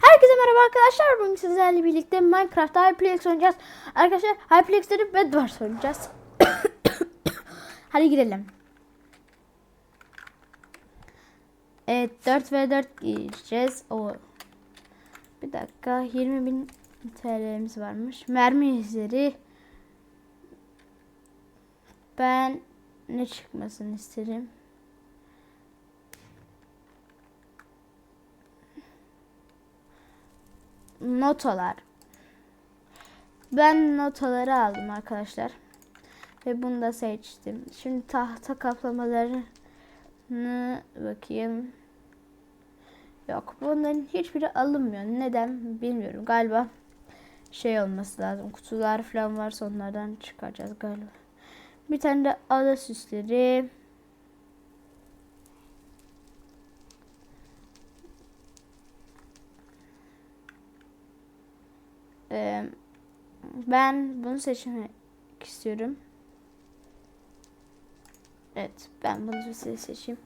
Herkese merhaba arkadaşlar. Bugün sizlerle birlikte Minecraft Hypixel oynayacağız. Arkadaşlar Hypixel'de Bedwars oynayacağız. Hadi girelim. Evet 4 ve 4 gireceğiz. O bir dakika 20 bin TL'miz varmış. Mermi izleri. Ben ne çıkmasını isterim? Notalar. Ben notaları aldım arkadaşlar. Ve bunu da seçtim. Şimdi tahta kaplamalarını bakayım. Yok bunların hiçbiri alınmıyor. Neden bilmiyorum. Galiba şey olması lazım. Kutular falan varsa onlardan çıkaracağız galiba. Bir tane de ada süsleri. Ee, ben bunu seçmek istiyorum. Evet ben bunu size seçeyim.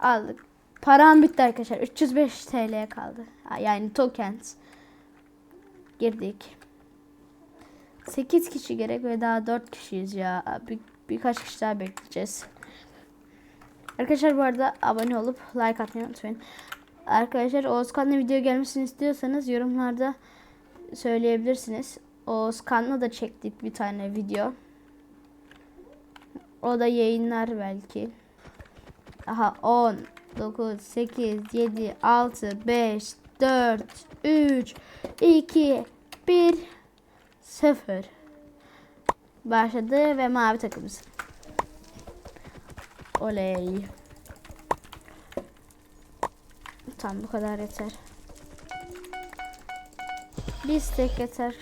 Aldık. Param bitti arkadaşlar. 305 TL kaldı. Yani tokens. Girdik. 8 kişi gerek ve daha 4 kişiyiz ya. Bir, birkaç kişi daha bekleyeceğiz. Arkadaşlar bu arada abone olup like atmayı unutmayın. Arkadaşlar Oğuzkan'la video gelmesini istiyorsanız yorumlarda söyleyebilirsiniz. Oğuzkan'la da çektik bir tane video. O da yayınlar belki. Aha 10, 9, 8, 7, 6, 5, 4, 3, 2, 1, 0. Başladı ve mavi takımız. Oley. Tamam bu kadar yeter. Bir istek yeter.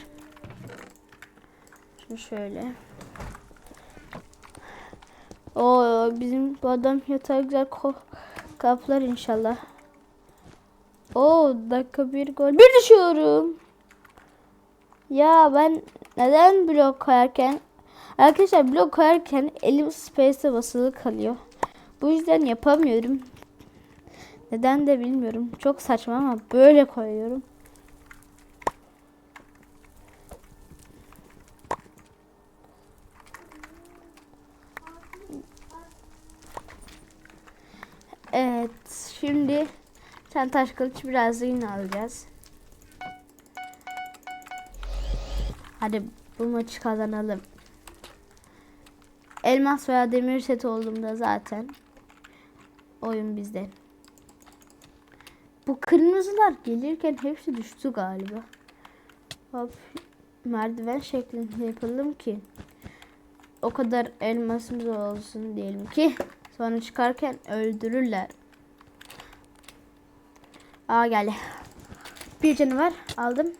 Şimdi şöyle. O bizim bu adam yatağı güzel kaplar inşallah. O dakika bir gol. Bir düşüyorum. Ya ben neden blok koyarken Arkadaşlar blok koyarken elim space'e basılı kalıyor. Bu yüzden yapamıyorum. Neden de bilmiyorum. Çok saçma ama böyle koyuyorum. Evet, şimdi sen taş kılıç biraz yine alacağız. Hadi bu maçı kazanalım. Elmas veya demir set olduğumda zaten oyun bizde. Bu kırmızılar gelirken hepsi düştü galiba. Hop merdiven şeklinde yapalım ki o kadar elmasımız olsun diyelim ki sonra çıkarken öldürürler. Aa geldi. Bir canı var. Aldım.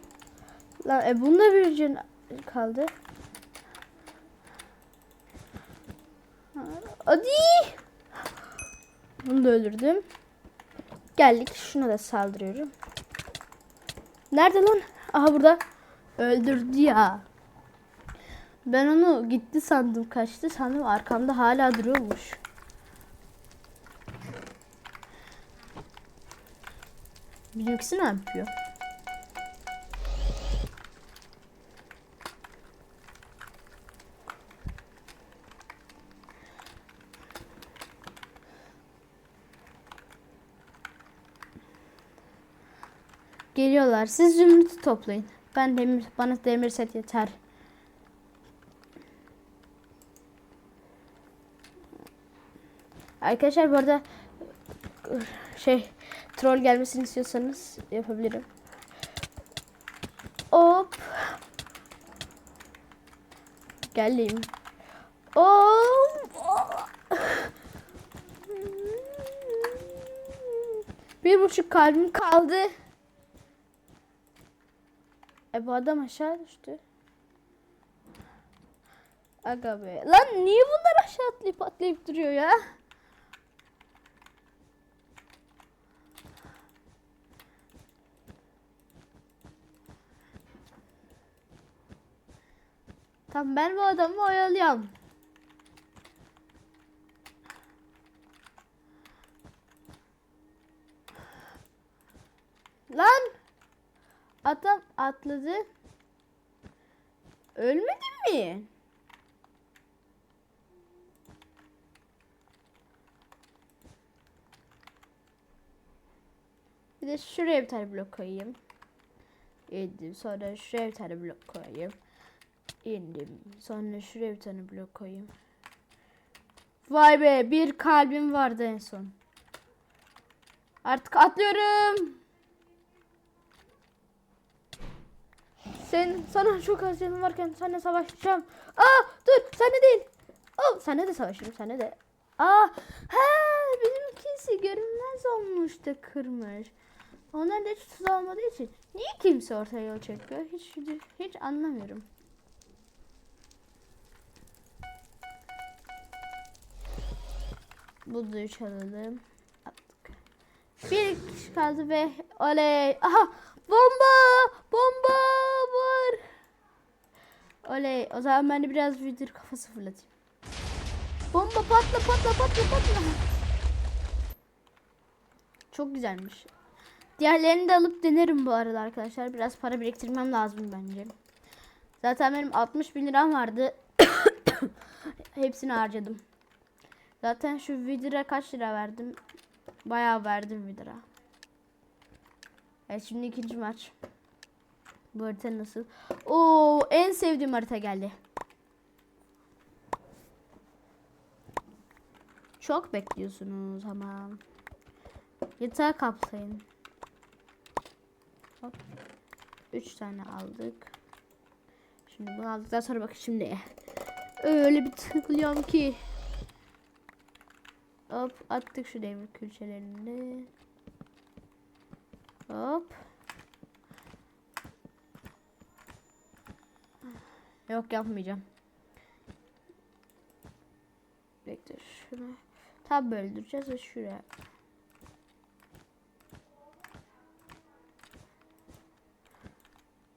Lan e, bunda bir can kaldı. Hadi. Bunu da öldürdüm. Geldik. Şuna da saldırıyorum. Nerede lan? Aha burada. Öldürdü ya. Ben onu gitti sandım. Kaçtı sandım. Arkamda hala duruyormuş. Bizimkisi ne yapıyor? Geliyorlar. Siz zümrütü toplayın. Ben demir, bana demir set yeter. Arkadaşlar bu arada şey troll gelmesini istiyorsanız yapabilirim. Hop. Geldim. Hop. Bir buçuk kalbim kaldı. E bu adam aşağı düştü. Aga be. Lan niye bunlar aşağı atlayıp atlayıp duruyor ya? Tamam ben bu adamı oyalıyorum. Lan Adam atladı. Ölmedi mi? Bir de şuraya bir tane blok koyayım. İndim. Sonra şuraya bir tane blok koyayım. İndim. Sonra şuraya bir tane blok koyayım. Vay be bir kalbim vardı en son. Artık atlıyorum. Sen sana çok az canım varken seninle savaşacağım. Aa dur sen de değil. Oh senle de savaşırım senle de. Aa ha bizimkisi görünmez olmuş da kırmış. Onlar da hiç tuzu olmadığı için niye kimse ortaya yol çekiyor? Hiç hiç anlamıyorum. Buzu çalalım. Attık. Bir kişi kaldı ve oley. Aha bomba bomba var. Oley. O zaman ben de biraz vidir kafası fırlatayım. Bomba patla patla patla patla. Çok güzelmiş. Diğerlerini de alıp denerim bu arada arkadaşlar. Biraz para biriktirmem lazım bence. Zaten benim 60 bin liram vardı. Hepsini harcadım. Zaten şu vidra kaç lira verdim? Bayağı verdim vidra. Evet şimdi ikinci maç. Bu harita nasıl? Oo en sevdiğim harita geldi. Çok bekliyorsunuz ama. Yatağı kaplayın. Hop. Üç tane aldık. Şimdi bunu aldıktan sonra bak şimdi. Öyle bir tıklıyorum ki. Hop attık şu demir külçelerini. Hop. Yok yapmayacağım. Bekle şunu. Tam böldüreceğiz ve şuraya.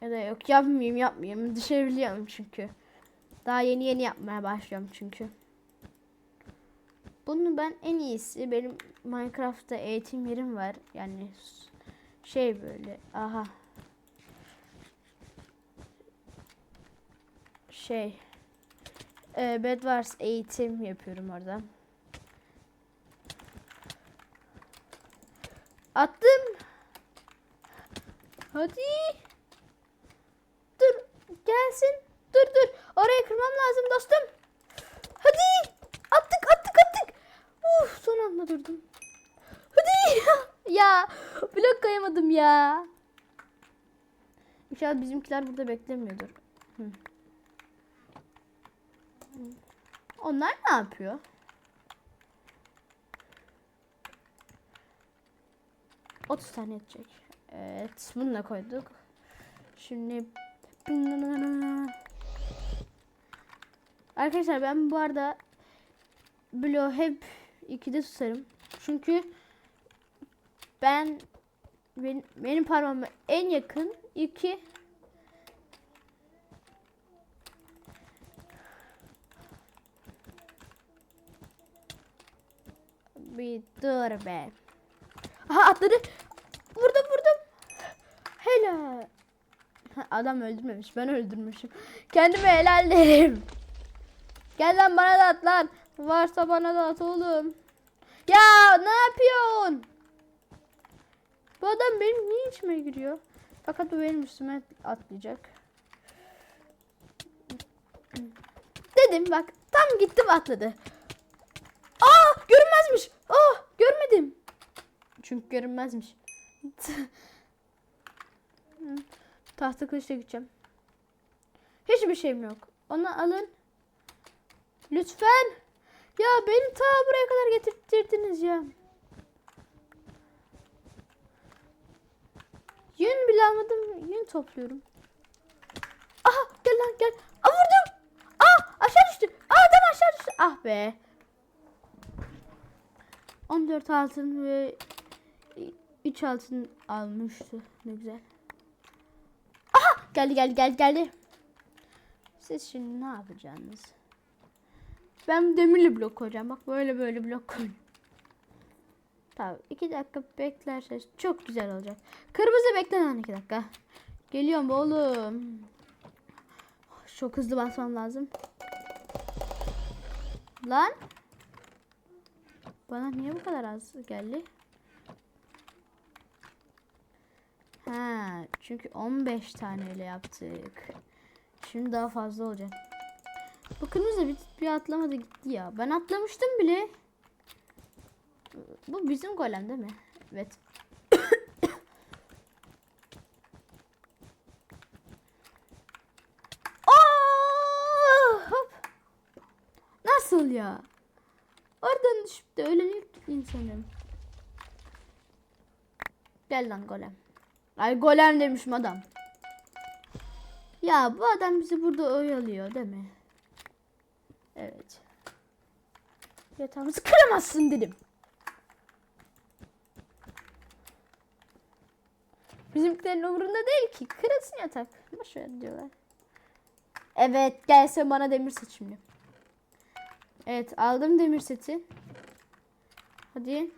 Ya da yok yapmayayım yapmayayım. Düşebiliyorum çünkü. Daha yeni yeni yapmaya başlıyorum çünkü. Bunu ben en iyisi benim Minecraft'ta eğitim yerim var. Yani şey böyle aha şey e, Bedwars eğitim yapıyorum orada. Attım. Hadi. Dur gelsin. Dur dur. Oraya kırmam lazım dostum. Hadi. Attık attık attık. Uf son anda durdum. Hadi. ya blok koyamadım ya. İnşallah bizimkiler burada beklemiyordur. Onlar ne yapıyor? Otuz tane edecek. Evet, bunu da koyduk. Şimdi Arkadaşlar ben bu arada bloğu hep 2'de tutarım. Çünkü ben benim, benim parmağıma en yakın 2 Bir dur be. Aha atladı. Vurdum vurdum. Helal. Adam öldürmemiş. Ben öldürmüşüm. Kendime helal derim. Gel lan bana da at lan. Varsa bana da at oğlum. Ya ne yapıyorsun? Bu adam benim niye içime giriyor? Fakat bu benim üstüme atlayacak. Dedim bak tam gittim atladı. Aa görünmezmiş. Aa görmedim. Çünkü görünmezmiş. Tahta kılıçla gideceğim. Hiçbir şeyim yok. Onu alın. Lütfen. Ya beni ta buraya kadar getirtirdiniz ya. Yün bile almadım. Yün topluyorum. Aha gel lan gel. Aa vurdum. Aa aşağı düştü. Aa adam aşağı düştü. Ah be. 14 altın ve 3 altın almıştı. Ne güzel. Aha geldi geldi geldi geldi. Siz şimdi ne yapacaksınız? Ben demirli blok koyacağım. Bak böyle böyle blok koy. Tamam. iki dakika beklerseniz çok güzel olacak. Kırmızı bekle lan iki dakika. Geliyorum oğlum. Çok hızlı basmam lazım. Lan. Bana niye bu kadar az geldi? Ha, çünkü 15 taneyle yaptık. Şimdi daha fazla olacak. Bu kırmızı bir, bir atlamadı gitti ya. Ben atlamıştım bile. Bu bizim golem değil mi? Evet. Hop. Nasıl ya? Oradan düşüp de ölen insanım. Gel lan golem. Ay golem demişim adam. Ya bu adam bizi burada oyalıyor değil mi? Evet. Yatağımızı kıramazsın dedim. Bizimkilerin umurunda değil ki. Kırılsın yatak. Boş ver diyorlar. Evet gelse bana demir set şimdi. Evet aldım demir seti. Hadi.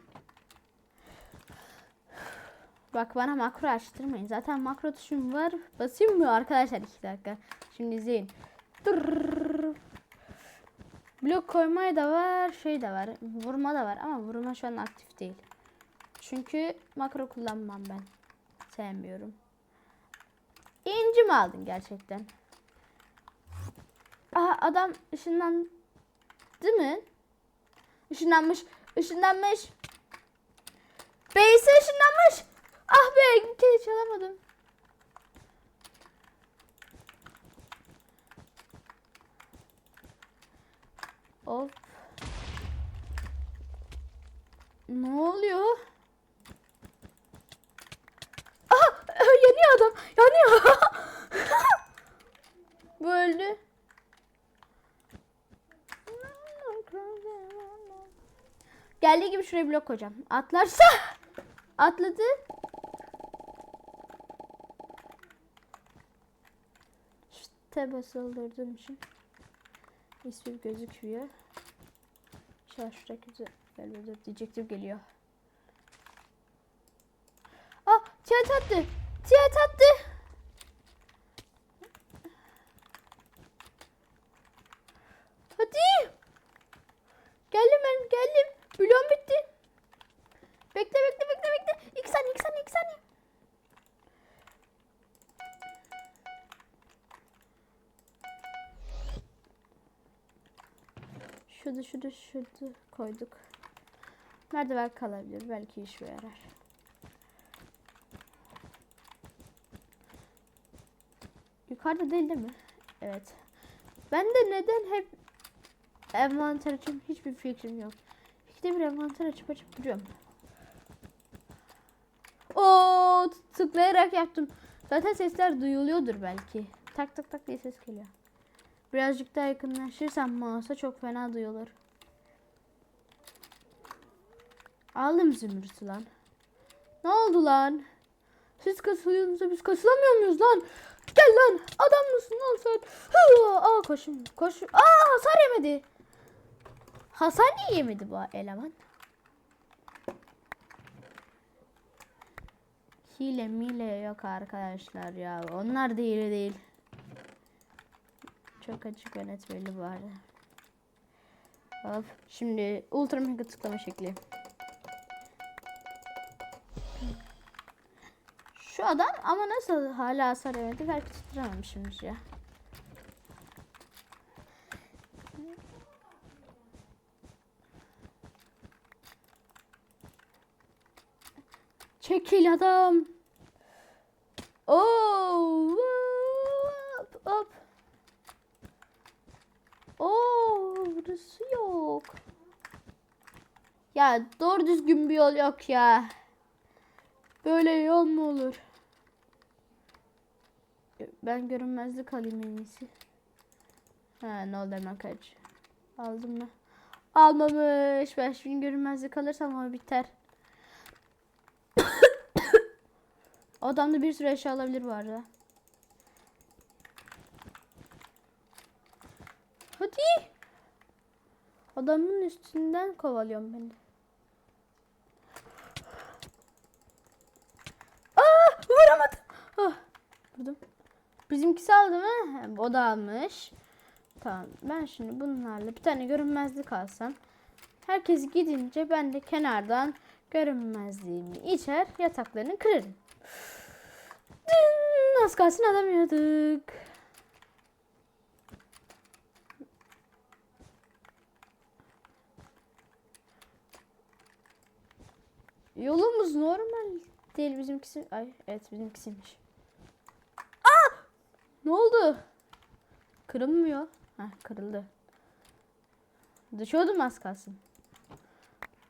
Bak bana makro açtırmayın. Zaten makro tuşum var. Basayım mı arkadaşlar 2 dakika. Şimdi izleyin. Tırrrr. Blok koymaya da var. Şey de var. Vurma da var. Ama vurma şu an aktif değil. Çünkü makro kullanmam ben. Sevmiyorum. İnci mi aldın gerçekten? Aha adam ışınlandı mi? Işınlanmış. Işınlanmış. Beysi ışınlanmış. Ah be kere çalamadım. Of. Ne oluyor? Aha yanıyor adam. Yanıyor. Bu öldü. Geldiği gibi şuraya blok koyacağım. Atlarsa atladı. İşte basıldırdığım için ismi gözükmüyor. İnşallah şuradaki güzel diyecektim geliyor. Ah tiyat attı. Tiyat attı. Hadi. Geldim ben geldim. Bloğum bitti. Bekle bekle bekle bekle. İki saniye iki saniye iki saniye. Şurada şurada şurada koyduk. Merdiven kalabilir. Belki işe yarar. Yukarıda değil değil mi? Evet. Ben de neden hep envanter açayım hiçbir fikrim yok. İkide bir envanter açıp açıp duruyorum. Oo tıklayarak yaptım. Zaten sesler duyuluyordur belki. Tak tak tak diye ses geliyor. Birazcık daha yakınlaşırsam mouse'a çok fena duyulur. Aldım zümrütü lan. Ne oldu lan? Siz kasılıyorsunuz biz kasılamıyor muyuz lan? Gel lan adam mısın lan sen? Hı, Aa koşun koş. Aa hasar yemedi. Hasar niye yemedi bu eleman? Hile mile yok arkadaşlar ya. Onlar da hile değil. Çok açık ve net belli bu arada. Hop. Şimdi ultra tıklama şekli. Şu adam ama nasıl hala hasar yemedi belki tutturamamışımdır ya. Çekil adam. Oo, hop, hop. Oo, burası yok. Ya doğru düzgün bir yol yok ya. Böyle yol mu olur? Ben görünmezlik alayım en iyisi. Ha ne oldu hemen kaç. Aldım mı? Almamış. Ben şimdi görünmezlik alırsam o biter. Adamda bir sürü eşya alabilir bu arada. Hadi. Adamın üstünden kovalıyorum ben de. Aa vuramadım. Ah, vurdum. Bizimkisi aldı mı? O da almış. Tamam. Ben şimdi bunlarla bir tane görünmezlik alsam. Herkes gidince ben de kenardan görünmezliğimi içer yataklarını kırarım. Dın, az kalsın alamıyorduk. Yolumuz normal değil bizimkisi. Ay evet bizimkisiymiş. Aa! Ne oldu? Kırılmıyor. Heh, kırıldı. Düşüyordum az kalsın.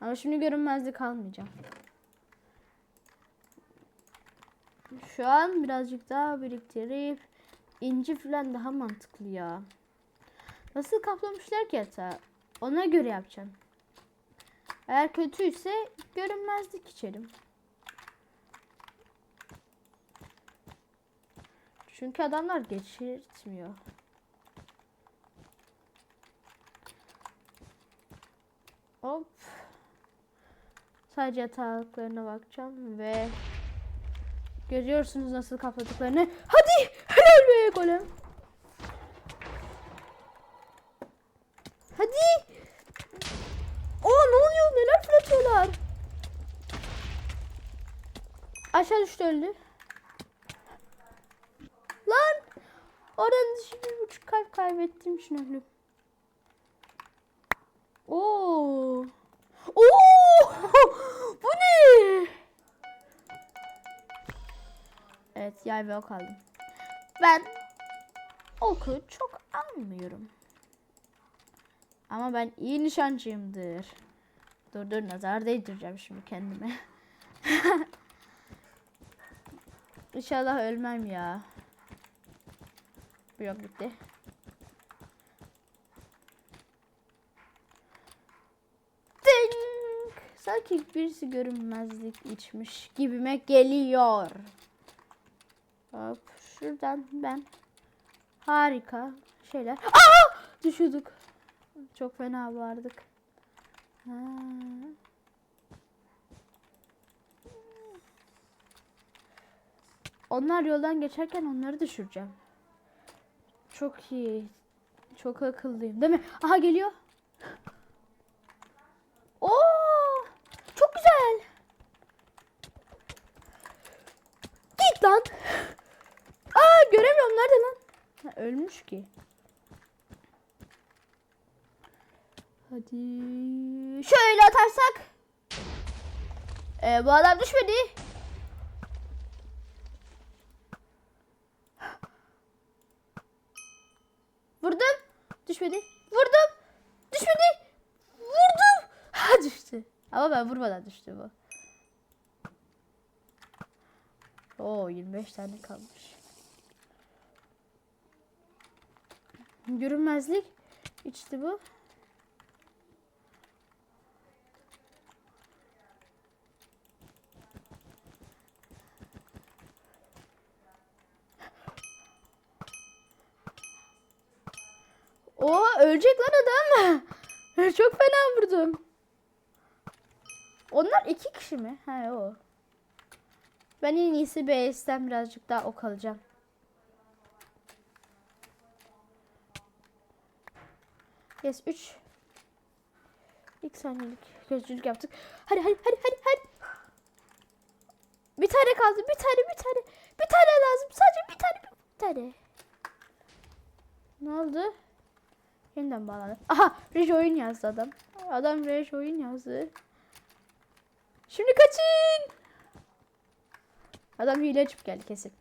Ama şimdi görünmezlik almayacağım. Şu an birazcık daha biriktirip inci falan daha mantıklı ya. Nasıl kaplamışlar ki yatağı? Ona göre yapacağım. Eğer kötüyse görünmezlik içerim. Çünkü adamlar geçirtmiyor. Hop. Sadece yataklarına bakacağım ve görüyorsunuz nasıl kapladıklarını. Hadi helal be golem. Hadi. Aa ne oluyor? Neler fırlatıyorlar? Aşağı düştü öldü. Lan! Oradan dışı bir buçuk kalp kaybettim için öldüm. Oo! Oo! Bu ne? Evet yay ve ok aldım. Ben oku çok almıyorum. Ama ben iyi nişancıyımdır. Dur dur nazar değdireceğim şimdi kendime. İnşallah ölmem ya. Yok bitti. Ding! Sanki birisi görünmezlik içmiş gibime geliyor. Hop şuradan ben harika şeyler. Aa! Düşüyorduk. Çok fena vardık. Ha. Onlar yoldan geçerken onları düşüreceğim. Çok iyi. Çok akıllıyım değil mi? Aha geliyor. Oo! Çok güzel. Git lan. Aa göremiyorum nerede lan? Ha, ölmüş ki. Hadi. Şöyle atarsak. Ee, bu adam düşmedi. Vurdum. Düşmedi. Vurdum. Düşmedi. Vurdum. Ha düştü. Ama ben vurmadan düştü bu. Oo 25 tane kalmış. Görünmezlik. İçti bu. O ölecek lan adam. Çok fena vurdum. Onlar iki kişi mi? He o. Ben en iyisi base'den birazcık daha ok alacağım. Yes 3. İlk saniyelik gözcülük yaptık. Hadi hadi hadi hadi hadi. Bir tane kaldı. Bir tane bir tane. Bir tane lazım. Sadece bir tane bir tane. Ne oldu? Yeniden bağladı. Aha Rej oyun yazdı adam. Adam Rej oyun yazdı. Şimdi kaçın. Adam hile açıp geldi kesin.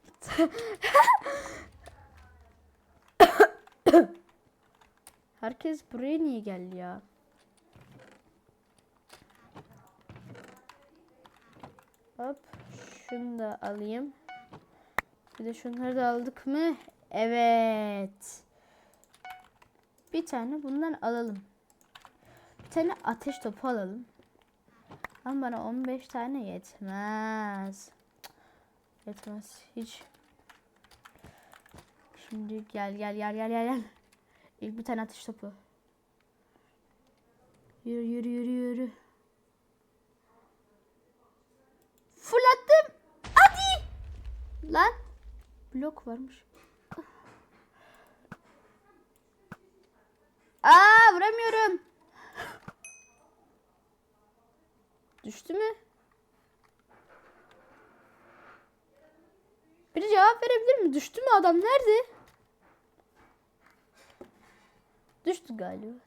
Herkes buraya niye geldi ya? Hop. Şunu da alayım. Bir de şunları da aldık mı? Evet. Bir tane bundan alalım. Bir tane ateş topu alalım. Ama bana 15 tane yetmez. Yetmez hiç. Şimdi gel gel gel gel gel gel. İlk bir tane atış topu. Yürü yürü yürü yürü. Fırlattım. Hadi. Lan. Blok varmış. Aa vuramıyorum. Düştü mü? Biri cevap verebilir mi? Düştü mü adam? Nerede? Düştü galiba.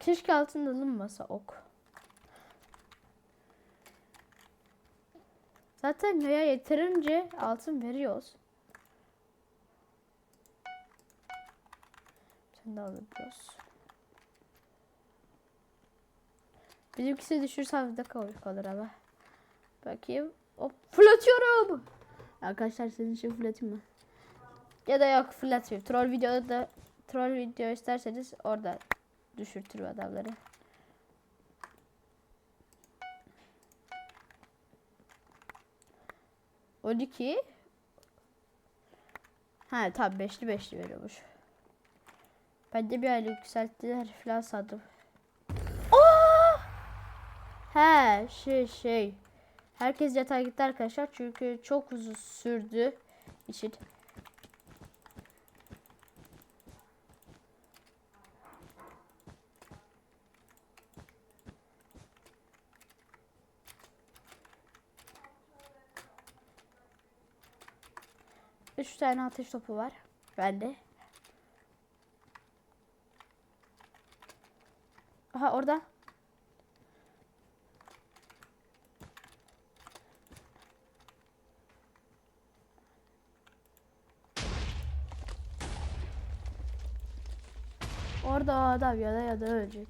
Keşke altında alınmasa ok. Zaten yaya yeterince altın veriyoruz. Sen de alabiliyoruz. Bizimkisi düşürse kalır, kalır ama. Bakayım. Hop fırlatıyorum. Arkadaşlar sizin için fırlatayım mı? Ya da yok fırlatmayayım. Troll videoda da troll video isterseniz orada düşürtür adamları. On iki. Ha tabi beşli beşli veriyormuş. Ben de bir aylık yükselttiler falan sandım. Aa! He şey şey. Herkes yatağa gitti arkadaşlar çünkü çok uzun sürdü için. Üç tane ateş topu var. Bende. Aha orada. Orada o adam ya da ya da ölecek.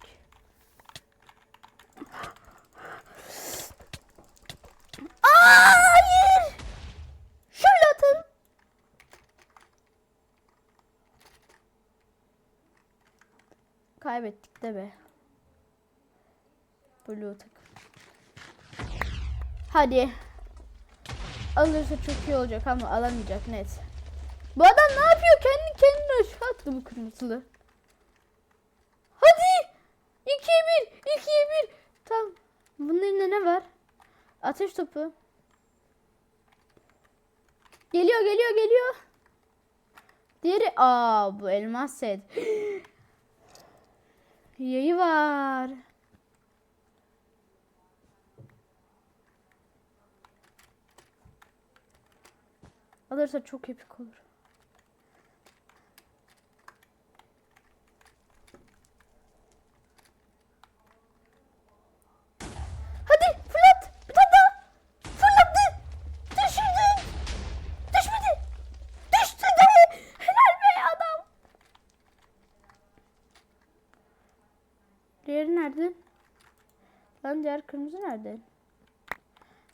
Aa, hayır. Şöyle atın. Kaybettik de be. Blue tık. Hadi. Alırsa çok iyi olacak ama alamayacak net. Bu adam ne yapıyor? Kendi kendine aşağı attı bu kırmızılı. Hadi. 2'ye 1. 2'ye 1. Tamam. Bunun elinde ne var? Ateş topu. Geliyor geliyor geliyor. Diğeri aa bu elmas set. Yayı var. Alırsa çok epik olur. Hadi fırlat. Bir tane daha. Fırlattı. Düşürdü. Düşmedi. Düştü de. Helal be adam. Diğeri nerede? Lan diğer kırmızı nerede?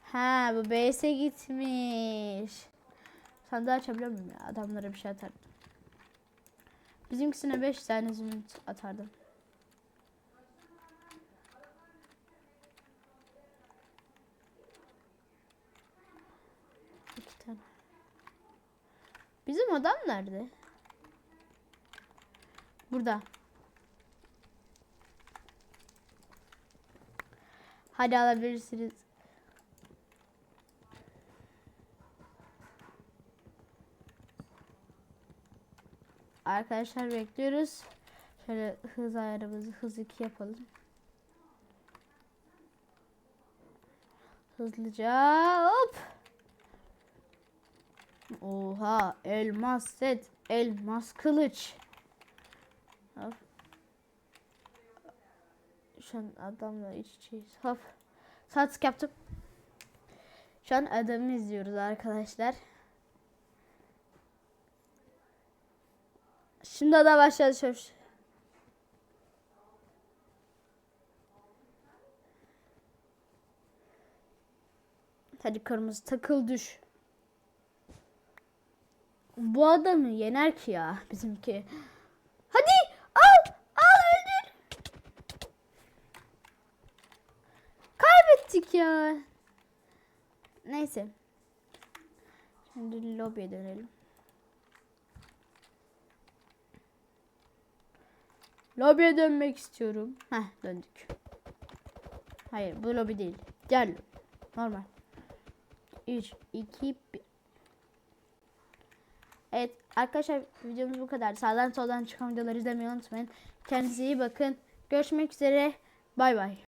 Ha bu base'e gitmiş. Sandığı açabiliyor muyum ya? Adamlara bir şey atardım. Bizimkisine 5 tane zümrüt atardım. İki tane. Bizim adam nerede? Burada. Hadi alabilirsiniz. Arkadaşlar bekliyoruz. Şöyle hız ayarımızı hız 2 yapalım. Hızlıca hop. Oha elmas set, elmas kılıç. Hop. Şu an adamla iç içeyiz. Hop. Saatlik yaptım. Şu an adamı izliyoruz arkadaşlar. Şimdi da başladı şöyle. Hadi kırmızı takıl düş. Bu adamı yener ki ya bizimki. Hadi al al öldür. Kaybettik ya. Neyse. Şimdi lobiye dönelim. Lobiye dönmek istiyorum. Heh döndük. Hayır bu lobi değil. Gel. Normal. 3, 2, 1. Evet arkadaşlar videomuz bu kadar. Sağdan soldan çıkan videoları izlemeyi unutmayın. Kendinize iyi bakın. Görüşmek üzere. Bay bay.